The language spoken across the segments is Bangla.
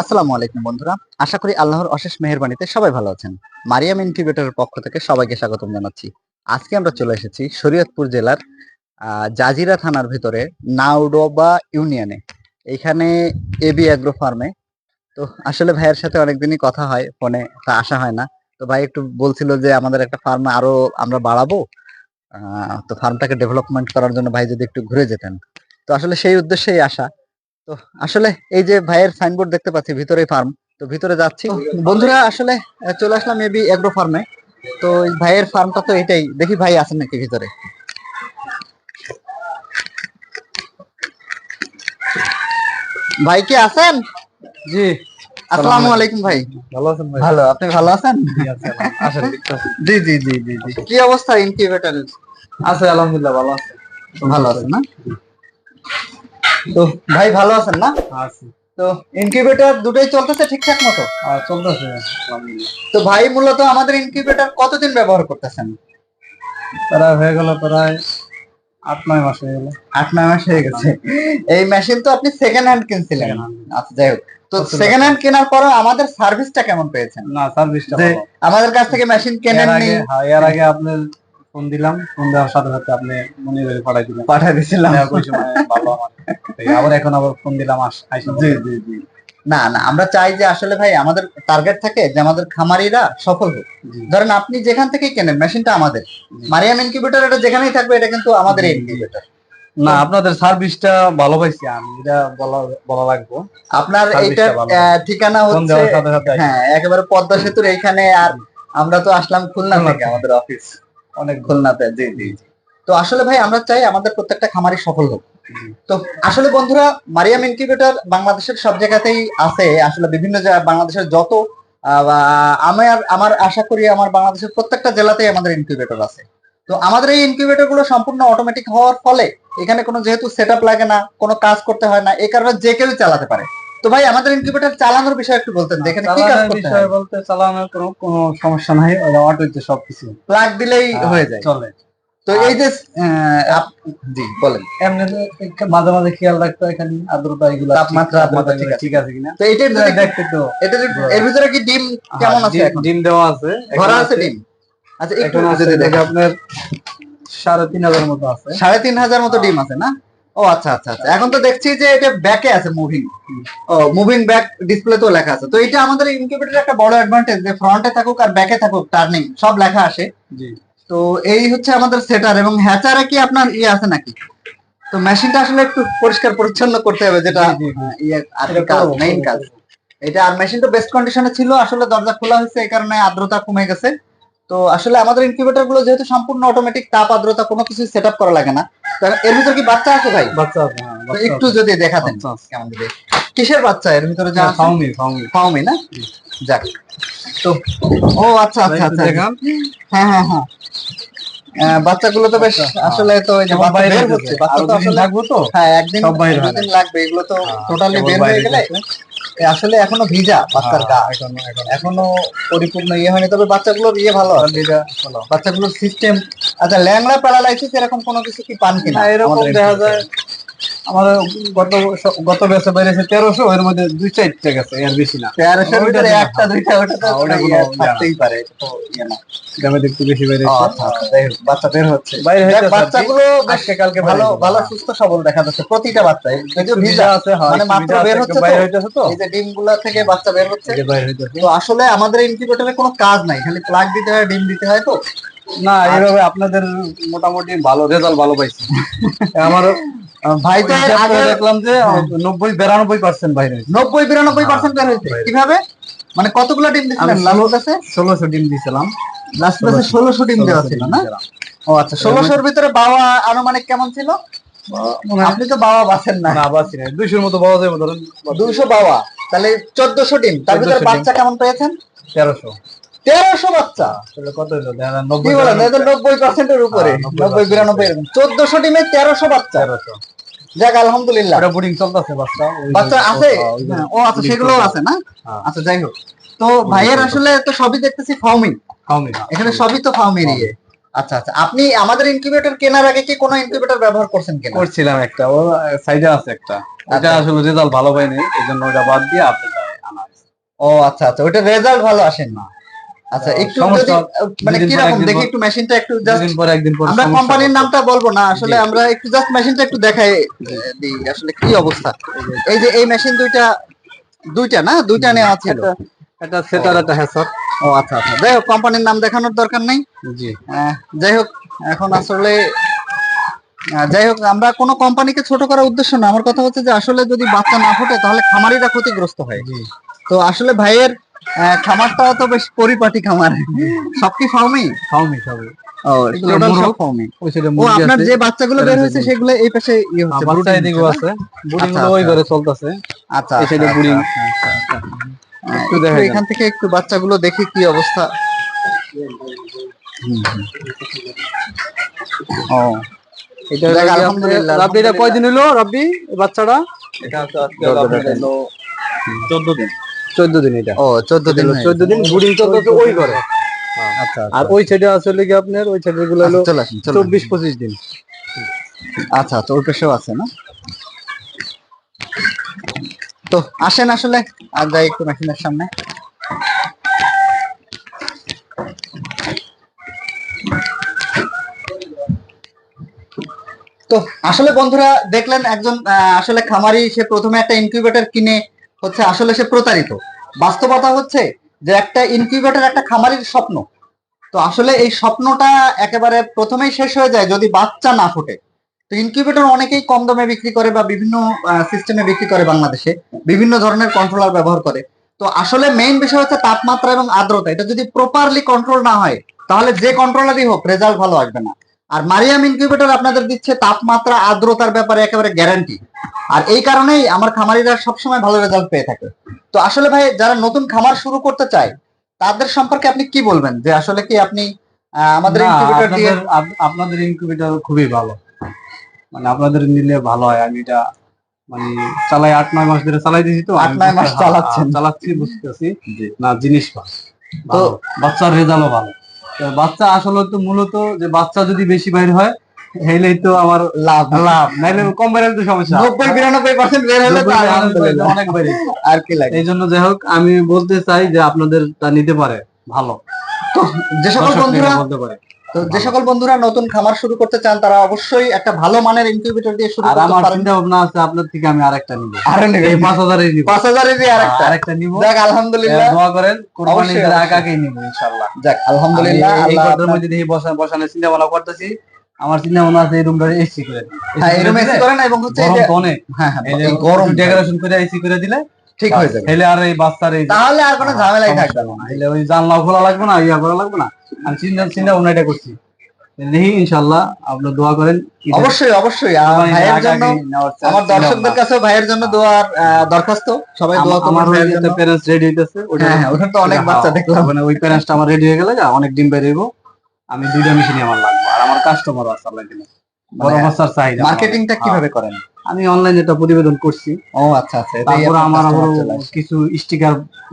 আসসালামু আলাইকুম, বন্ধুরা। আশা করি আল্লাহর অশেষ মেহেরবানিতে সবাই ভালো আছেন। মারিয়াম ইনকিউবেটরের পক্ষ থেকে সবাইকে স্বাগতম জানাচ্ছি। আজকে আমরা চলে এসেছি শরীয়তপুর জেলার জাজিরা থানার ভিতরে নাউডোবা ইউনিয়নে। এখানে এবি অ্যাগ্রো ফার্মে তো আসলে ভাইয়ের সাথে অনেকদিনই কথা হয়, ফোনে তা আসা হয় না। তো ভাই একটু বলছিল যে আমাদের একটা ফার্ম আরও আমরা বাড়াবো। তো ফার্মটাকে ডেভেলপমেন্ট করার জন্য ভাই যদি একটু ঘুরে যেতেন। তো আসলে সেই উদ্দেশ্যেই আসা। তো আসলে এই যে ভাইয়ের সাইনবোর্ড দেখতে পাচ্ছি ভিতরে ফার্ম তো ভিতরে যাচ্ছি। বন্ধুরা আসলে চলে আসলাম এবি এগ্রো ফার্মে তো এই ভাইয়ের ফার্মটা তো এটাই। দেখি ভাই আছেন নাকি ভিতরে। ভাই কি আছেন? জি। আসসালামু আলাইকুম ভাই। ভালো আছেন ভাই? ভালো। আপনি ভালো আছেন। জি জি জি জি জি কি অবস্থা ইনকিউবেটরের আছে আলহামদুলিল্লাহ ভালো আছে। ভালো আছেন না? তো ভাই ভালো আছেন না? আছে। তো ইনকিউবেটর দুটোই চলতেছে ঠিকঠাক মতো? আর চলতেছে তো ভাই মূলত আমাদের ইনকিউবেটর কতদিন ব্যবহার করতেছেন? প্রায় হয়ে গেল প্রায় আট নয় মাস হয়ে গেল। আট নয় মাস হয়ে গেছে। এই মেশিন তো আপনি সেকেন্ড হ্যান্ড কিনছিলেন। আচ্ছা যাই হোক। তো সেকেন্ড হ্যান্ড কেনার পরে আমাদের সার্ভিসটা কেমন পেয়েছেন? না সার্ভিসটা আমাদের কাছ থেকে মেশিন আগে হ্যাঁ, এর আগে আপনার ফোন দিলাম ফোন দেওয়ার সাথে সাথে আপনি মনে করে পাঠাই ওই সময় ভালো আমার। আবার এখন আবার ফোন দিলাম জি জি জি। না না আমরা চাই যে আসলে ভাই আমাদের টার্গেট থাকে যে আমাদের খামারিরা সফল হোক। ধরেন আপনি যেখান থেকে কেনেন মেশিনটা আমাদের। মারিয়াম ইনকিউবেটর এটা যেখানেই থাকবে এটা কিন্তু আমাদের ইনকিউবেটর না আপনাদের সার্ভিসটা ভালো পাইছি আমি এটা বলা বলা লাগবো। আপনার Service এইটার টা ভালো। আহ, ঠিকানা হচ্ছে। হ্যাঁ একেবারে পদ্মা সেতুর এইখানে আর আমরা তো আসলাম খুলনা থেকে। আমাদের অফিস অনেক খুলনাতে জি জি জি। তো আসলে ভাই আমরা চাই আমাদের প্রত্যেকটা খামারি সফল হোক। তো আসলে বন্ধুরা মারিয়াম ইনকিউবেটর বাংলাদেশের সব জায়গাতেই আছে। আসলে বিভিন্ন জায়গা বাংলাদেশের যত আহ, বা আমার আমার আশা করি আমার বাংলাদেশের প্রত্যেকটা জেলাতেই আমাদের ইনকিউবেটর আছে। তো আমাদের এই ইনকিউবেটরগুলো সম্পূর্ণ অটোমেটিক হওয়ার ফলে এখানে কোনো যেহেতু সেট লাগে না কোনো কাজ করতে হয় না এ কারণে যে কেউ চালাতে পারে। তো ভাই আমাদের ইনকিউবেটর চালানোর বিষয়ে একটু বলতেন যে এখানে কি কাজ করতে বিষয়ে হয় বলতে চালানোর কোনো কোনো সমস্যা নাই অটোতে সবকিছু। প্লাগ দিলেই হয়ে যায়। চলে। তো এই যে জি বলেন। একটু মাঝে মাঝে খেয়াল রাখতে হয় এখানে আর্দ্রতা এগুলো তাপমাত্রা, আর্দ্রতা ঠিক আছে। ঠিক আছে কিনা? তো এটার যদি দেখতে তো এটা এর ভিতরে কি ডিম কেমন হ্যাঁ, আছে ডিম- এখন? ডিম দেওয়া আছে। ভরা আছে ডিম। আচ্ছা একটু যদি দেখে দেখেন। আপনার সাড়ে তিন হাজার মতো আছে। সাড়ে তিন হাজার মতো ডিম আছে না? ও আচ্ছা আচ্ছা আচ্ছা। এখন তো দেখছি যে এটা ব্যাকে আছে মুভিং ও মুভিং ব্যাক ডিসপ্লে তো লেখা আছে। তো এটা আমাদের ইনকিউবেটরের একটা বড় অ্যাডভান্টেজ যে ফ্রন্টে থাকুক আর ব্যাকে থাকুক টার্নিং সব লেখা আসে। জি। তো এই হচ্ছে আমাদের সেটার এবং হ্যাচারে কি আপনার ইয়ে আছে নাকি? তো মেশিনটা আসলে একটু পরিষ্কার পরিচ্ছন্ন করতে হবে যেটা ইয়ে কাজ মেইন কাজ। এটা আর মেশিনটা বেস্ট কন্ডিশনে ছিল আসলে দরজা খোলা হয়েছে এই কারণে আর্দ্রতা কমে গেছে। তো আসলে আমাদের ইনকিউবেটরগুলো যেহেতু সম্পূর্ণ অটোমেটিক তাপ আর্দ্রতা কোনো কিছু সেট আপ করা লাগে না। এর ভিতরে কি বাচ্চা আছে ভাই? বাচ্চা আছে হ্যাঁ একটু যদি দেখাতেন বাচ্চা আছে। কেমন যদি কিসের বাচ্চা? এর ভিতরে যা হ্যাঁ, ফাউমি ফাউমি ফাউমি না? যাক। তো ও আচ্ছা আচ্ছা আচ্ছা। হ্যাঁ হ্যাঁ হ্যাঁ। বাচ্চাগুলো তো বেশ হ্যাঁ। আসলে তো এই যে বাইরে হচ্ছে। বাচ্চা তো আসলে থাকব তো? হ্যাঁ একদিন সব বাইরে লাগবে। এগুলো তো হ্যাঁ, টোটালি বের হয়ে গেলে আসলে এখনও ভিজা বাচ্চার গা। হ্যাঁ, এখনও পরিপূর্ণ ইয়ে হয়নি তবে বাচ্চাগুলোর ইয়ে ভালো ভালো। বাচ্চাগুলোর সিস্টেম আচ্ছা ল্যাংড়া প্যারালাইসিস এরকম কোনো কিছু কি পান কিনা? না এরকম দেখা যায় আমাদের গত গত বেসে বেড়েছে তেরোশো এর মধ্যে দুই চারটে গেছে এর বেশি না। তেরোশোর ভিতরে একটা দুইটা ওটা তো হ্যাঁ, ওটা ইয়ে থাকতেই পারে। ইয়ে গ্রামে একটু বেশি আচ্ছা, বাচ্চা বের হচ্ছে। বাচ্চাগুলো আজকে কালকে ভালো সুস্থ সবল দেখা যাচ্ছে। প্রতিটা বাচ্চা যদিও ভিজা। আছে হ্যাঁ, মানে মাত্র বের হচ্ছে। বাইরে হইতেছে তো। এই যে থেকে বাচ্চা বের হচ্ছে। আসলে আমাদের ইনকিউবেটরে কোনো কাজ নাই। খালি প্লাগ দিতে হয় ডিম দিতে হয় তো। না এইভাবে আপনাদের মোটামুটি ভালো রেজাল্ট ভালো পাইছি। আমার ভাই তো দেখলাম যে নব্বই বিরানব্বই পার্সেন্ট বাইরে নব্বই বিরানব্বই পার্সেন্ট বের হয়েছে। হ্যাঁ, কীভাবে? মানে কতগুলো ডিম দিচ্ছিলেন লালুর কাছে? ষোলোশো ডিম দিয়েছিলাম লাস্ট ক্লাসে ষোলোশো। ডিম দেওয়া ছিল না? ও আচ্ছা ষোলোশোর ভিতরে বাবা আনুমানিক কেমন ছিল? আপনি তো বাবা বাসেন না। না বাসি নাই। দুইশোর মতো পাওয়া যাবে ধরেন। দুশো বাবা। তাহলে চোদ্দশো ডিম। তার ভিতরে বাচ্চা কেমন পেয়েছেন? তেরোশো। তেরোশো বাচ্চা। কত কি নব্বই বলেন নব্বই পার্সেন্টের উপরে। হ্যাঁ, 90% নব্বই বিরানব্বই এরকম। চোদ্দশো ডিমে তেরোশো বাচ্চা। যাক আলহামদুলিল্লাহ। ওটা বোর্ডিং চলতেছে বাচ্চা। বাচ্চা আছে? হ্যাঁ, ও আচ্ছা সেগুলো আছে না? হ্যাঁ। আচ্ছা যাই হোক। তো ভাইয়ের আসলে তো সবই দেখতেছি খাওনি না। এখানে সবই তো ফার্মিং ইয়ে আচ্ছা আচ্ছা। আপনি আমাদের ইনকিউবেটর কেনার আগে কি কোনো ইনকিউবেটর ব্যবহার করছেন কিনা? করছিলাম একটা। ও সাইডে আছে একটা। ওটা আচ্ছা। আসলে রেজাল্ট ভালো পাইনি। এই জন্য ওটা বাদ দিয়ে আপনি ও আচ্ছা আচ্ছা। ওটা রেজাল্ট ভালো আসেন না। আচ্ছা একটু যদি মানে কি রকম দেখি একটু মেশিনটা একটু জাস্ট পরে একদিন পরে আমরা কোম্পানির নামটা বলব না আসলে আমরা একটু জাস্ট মেশিনটা একটু দেখাই দিই আসলে কি অবস্থা। এই যে এই মেশিন দুইটা দুইটা না? দুইটা নেওয়া ছিল। একটা সেটার একটা হ্যাসার ও আচ্ছা আচ্ছা। যাই হোক কোম্পানির নাম দেখানোর দরকার নেই। জি। যাই হোক এখন আসলে যাই হোক আমরা কোনো কোম্পানিকে ছোট করার উদ্দেশ্য না। আমার কথা হচ্ছে যে আসলে যদি বাচ্চা না ফোটে তাহলে খামারিরা ক্ষতিগ্রস্ত হয়। জি। তো আসলে ভাইয়ের খামারটাও তো বেশ পরিপাটি খামার। সব কি ফার্মই খাওনি সবই ও টোটাল সব ফার্মই ও আপনার যে বাচ্চাগুলো বের হয়েছে সেগুলো এই পাশে ইয়ে হচ্ছে বাচ্চা এদিকেও আছে? বুড়ি ওই। ঘরে চলতেছে। আচ্ছা এই সাইডে breeding। আহ, একটু একটু দেখা এখান থেকে একটু বাচ্চাগুলো দেখি কি অবস্থা। ও। এটা আলহামদুলিল্লাহ, রাব্বি এটা কয়দিন হলো রাব্বি এই বাচ্চাটা? এটা আজকে চোদ্দ দিন। চোদ্দ দিন এটা। ও চোদ্দ দিন চোদ্দ। দিন বুডিং চলতেছে ওই ঘরে। আচ্ছা আর ওই সাইডে আসলে কি আপনার ওই সাইডে গুলো হলো আচ্ছা। চব্বিশ পঁচিশ দিন। আচ্ছা আচ্ছা পেশেও আছে না? তো আসেন আসলে আর যাই একটু মেশিনের সামনে। তো আসলে বন্ধুরা দেখলেন একজন আহ, আসলে খামারি সে প্রথমে একটা ইনকিউবেটর কিনে হচ্ছে আসলে সে প্রতারিত। বাস্তবতা হচ্ছে যে একটা ইনকিউবেটর একটা খামারির স্বপ্ন। তো আসলে এই স্বপ্নটা একেবারে প্রথমেই শেষ হয়ে যায় যদি বাচ্চা না ফোটে। তো ইনকিউবেটর অনেকেই কম দামে বিক্রি করে বা বিভিন্ন সিস্টেমে বিক্রি করে বাংলাদেশে। বিভিন্ন ধরনের কন্ট্রোলার ব্যবহার করে। তো আসলে মেইন বিষয় হচ্ছে তাপমাত্রা এবং আর্দ্রতা। এটা যদি প্রপারলি কন্ট্রোল না হয়, তাহলে যে কন্ট্রোলারই হোক রেজাল্ট ভালো আসবে না। আর মারিয়াম ইনকিউবেটর আপনাদের দিচ্ছে তাপমাত্রা আর্দ্রতার ব্যাপারে একেবারে গ্যারান্টি আর এই কারণেই আমার খামারিরা সবসময় ভালো রেজাল্ট পেয়ে থাকে। তো আসলে ভাই যারা নতুন খামার শুরু করতে চায় তাদের সম্পর্কে আপনি কি বলবেন? যে আসলে কি আপনি আমাদের ইনকিউবেটর দিয়ে আপনাদের আপ- ইনকিউবেটর খুবই ভালো। মানে আপনাদের নিলে ভালো হয়। আমি এটা মানে চালাই আট নয় মাস ধরে চালাই দিয়েছি তো। আট নয় মাস চালাচ্ছেন। চালাচ্ছি বুঝতেছি। না জিনিস ভালো। তো বাচ্চার রেজাল্টও ভালো। বাচ্চা আসলে তো মূলত যে বাচ্চা যদি বেশি বাইর হয় হেলেই তো আমার লাভ। লাভ। নাইলে কম বাইরে তো সমস্যা। নব্বই বিরানব্বই পার্সেন্ট বের হলে। অনেক বাইরে আর কি লাগে? এই জন্য যাই হোক আমি বলতে চাই যে আপনাদের তা নিতে পারে। ভালো। তো যে সকল বন্ধুরা বলতে পারে। তো যে সকল বন্ধুরা নতুন খামার শুরু করতে চান তারা অবশ্যই একটা ভালো মানের ইনকিউবেটর দিয়ে শুরু আর করতে আমার পারেন। চিন্তা ভাবনা আছে আপনার থেকে আমি আরেকটা নিব। আরও এই নেবেন। পাঁচ হাজারের নিব। পাঁচ হাজারেরই আরেকটা। আরেকটা নিব। যাক আলহামদুলিল্লাহ। দোয়া করেন ঈদের। নিব ইনশাআল্লাহ। যাক আলহামদুলিল্লাহ আল্লাহ মধ্যে দেখি বসা বসানোর চিন্তা ভাবনা করতেছি। আমার চিন্তা ভাবনা আছে এই রুমটা এসি করে। হ্যাঁ এরকম এসি করেন এবং হচ্ছে এই গরম যে অনেক হ্যাঁ হ্যাঁ এই গরম ডেকোরেশন করে এসি করে দিলে ঠিক হয়ে যাবে। হেলে আর এই বাচ্চার এই তাহলে আর কোনো ঝামেলাই থাকবে না। ওই জানলাও খোলা লাগবে না ইয়া করা লাগবে না? আমি চিন্তা চিন্তা করছি। দেখি ইনশাল্লাহ আপনার দোয়া করেন। অবশ্যই অবশ্যই। ভাইয়ের জন্য আমার দর্শকদের কাছে ভাইয়ের জন্য দোয়ার দরখাস্ত। সবাই দোয়া তোমার আমার ওই ভাইয়ের প্যারেন্টস রেডি হইতেছে। ওটা হ্যাঁ হ্যাঁ ওখানে তো অনেক বাচ্চা দেখলাম মানে ওই প্যারেন্টসটা আমার রেডি হয়ে গেলে যা অনেক ডিম বেরিয়ে আমি দুইটা মেশিনই আমার লাগবো। আর আমার কাস্টমার আছে আল্লাহ বড় মানে চাহিদা। আমার। মার্কেটিংটা। কীভাবে করেন? আমি অনলাইনে একটা প্রতিবেদন করছি। ও আচ্ছা আচ্ছা তারপর আমার আসে। কিছু স্টিকার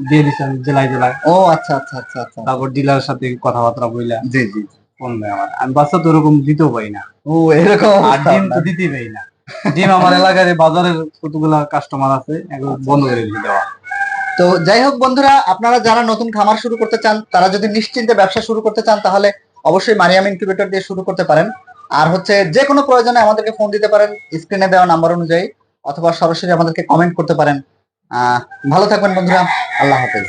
দিয়ে জেলায় জেলায়। ও আচ্ছা আচ্ছা আচ্ছা আচ্ছা। তারপর ডিলারের সাথে কথাবার্তা বইলা। জি জি। ফোন দেয় আমার। আমি বাচ্চা তো ওরকম দিতেও পাই না। ও এরকম আর ডিম তো দিতেই পাই না। ডিম আমার এলাকার বাজারের কতগুলা কাস্টমার আছে এগুলো বন্ধ করে দিয়ে দেওয়া তো যাই হোক বন্ধুরা আপনারা যারা নতুন খামার শুরু করতে চান তারা যদি নিশ্চিন্তে ব্যবসা শুরু করতে চান তাহলে অবশ্যই মারিয়াম ইনকিউবেটর দিয়ে শুরু করতে পারেন। আর হচ্ছে যে কোনো প্রয়োজনে আমাদেরকে ফোন দিতে পারেন স্ক্রিনে দেওয়া নাম্বার অনুযায়ী, অথবা সরাসরি আমাদেরকে কমেন্ট করতে পারেন। ভালো থাকবেন বন্ধুরা, আল্লাহ হাফেজ।